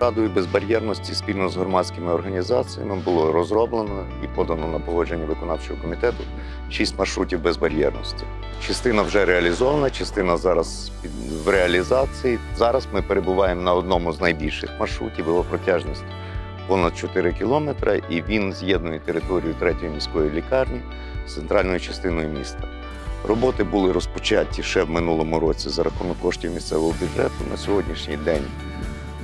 Радою безбар'єрності спільно з громадськими організаціями було розроблено і подано на погодження виконавчого комітету шість маршрутів безбар'єрності. Частина вже реалізована, частина зараз в реалізації. Зараз ми перебуваємо на одному з найбільших маршрутів, його протяжність понад 4 кілометри, і він з'єднує територію третьої міської лікарні з центральною частиною міста. Роботи були розпочаті ще в минулому році за рахунок коштів місцевого бюджету. На сьогоднішній день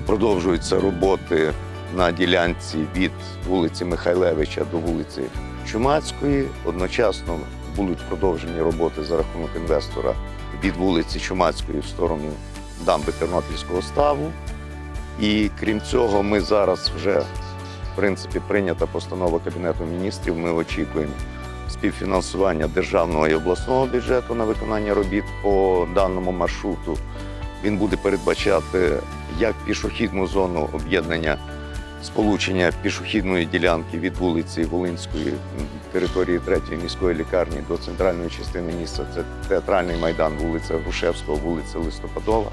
продовжуються роботи на ділянці від вулиці Михайлевича до вулиці Чумацької. Одночасно будуть продовжені роботи за рахунок інвестора від вулиці Чумацької в сторону дамби Тернопільського ставу. І крім цього, ми зараз вже в принципі прийнята постанова Кабінету міністрів. Ми очікуємо співфінансування державного і обласного бюджету на виконання робіт по даному маршруту. Він буде передбачати як пішохідну зону об'єднання сполучення пішохідної ділянки від вулиці Волинської території третьої міської лікарні до центральної частини міста. Це театральний майдан, вулиця Грушевського, вулиця Листопадова.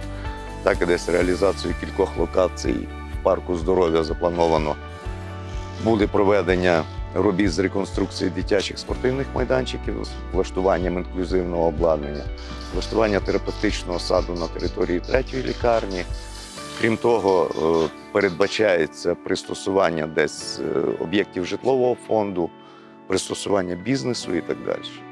Так і десь реалізацію кількох локацій в парку здоров'я заплановано. Буде проведення робіт з реконструкції дитячих спортивних майданчиків з влаштуванням інклюзивного обладнання, влаштування терапевтичного саду на території третьої лікарні. Крім того, е, передбачається пристосування десь е, об'єктів житлового фонду, пристосування бізнесу і так далі.